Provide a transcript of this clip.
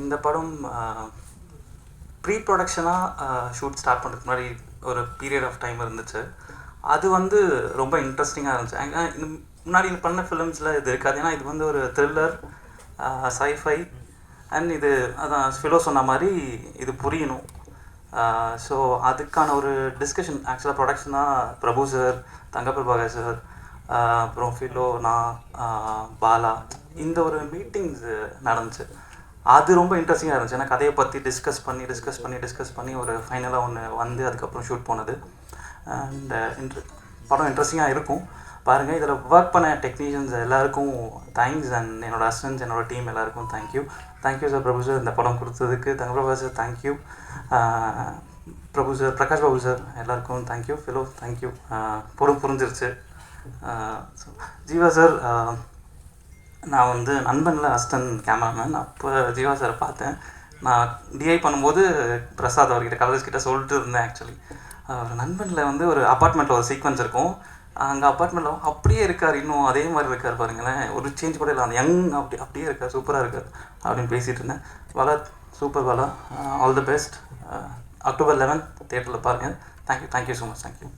இந்த படம் pre ப்ரொடக்ஷனாக shoot start பண்ணுறதுக்கு முன்னாடி ஒரு பீரியட் ஆஃப் டைம் இருந்துச்சு. அது வந்து ரொம்ப இன்ட்ரெஸ்டிங்காக இருந்துச்சு. ஏன்னா இந்த முன்னாடி பண்ண ஃபிலிம்ஸில் இது இருக்காது. ஏன்னா இது வந்து ஒரு த்ரில்லர் சைஃபை அண்ட் இது அதான் ஃபிலோ சொன்ன மாதிரி இது புரியணும். ஸோ அதுக்கான ஒரு டிஸ்கஷன் ஆக்சுவலாக ப்ரொடக்ஷனாக பிரபு சார் தங்கப்பிரபாகர் சார் அப்புறம் ஃபிலோ நான் பாலா இந்த ஒரு மீட்டிங்ஸ் நடந்துச்சு. அது ரொம்ப இன்ட்ரெஸ்டிங்காக இருந்துச்சு. ஏன்னா கதையை பற்றி டிஸ்கஸ் பண்ணி டிஸ்கஸ் பண்ணி டிஸ்கஸ் பண்ணி ஒரு ஃபைனலாக ஒன்று வந்து அதுக்கப்புறம் ஷூட் போனது. அண்ட் இன்ட்ரெ uh, படம் இன்ட்ரெஸ்டிங்காக இருக்கும். பாருங்கள் இதில் ஒர்க் பண்ண டெக்னீஷியன்ஸ் எல்லாருக்கும் தேங்க்ஸ் அண்ட் என்னோட அசிஸ்டன்ஸ் என்னோடய டீம் எல்லாருக்கும் thank you thank you sir Prabhu sir இந்த படம் கொடுத்ததுக்கு. Thanga Thangaprabha sir thank you Prabhu sir uh, Prakash Babu sir எல்லாருக்கும் தேங்க்யூ ஃபிலோ தேங்க்யூ பொறு புரிஞ்சிருச்சு. Uh, ஸோ ஜீவா சார் நான் வந்து நண்பனில் அசிஸ்டன்ட் கேமராமேன். அப்போ ஜீவா சாரை பார்த்தேன். நான் டிஐ பண்ணும்போது பிரசாத் அவர்கிட்ட கலர்ஸ் கிட்ட சொல்லிட்டு இருந்தேன் ஆக்சுவலி அவர் நண்பனில் வந்து ஒரு அப்பார்ட்மெண்ட்டில் ஒரு சீக்வன்ஸ் இருக்கும். அங்கே அப்பார்ட்மெண்ட்டில் அப்படியே இருக்கார் இன்னும் அதே மாதிரி இருக்கார் பாருங்களேன். ஒரு சேஞ்ச் கூட இல்லை அந்த யங் அப்படி அப்படியே இருக்கார் சூப்பராக இருக்கார் அப்படின்னு பேசிகிட்டு இருந்தேன். வலா சூப்பர் வலா all the best October eleventh தேட்டரில் பாருங்கள் thank you thank you so much thank you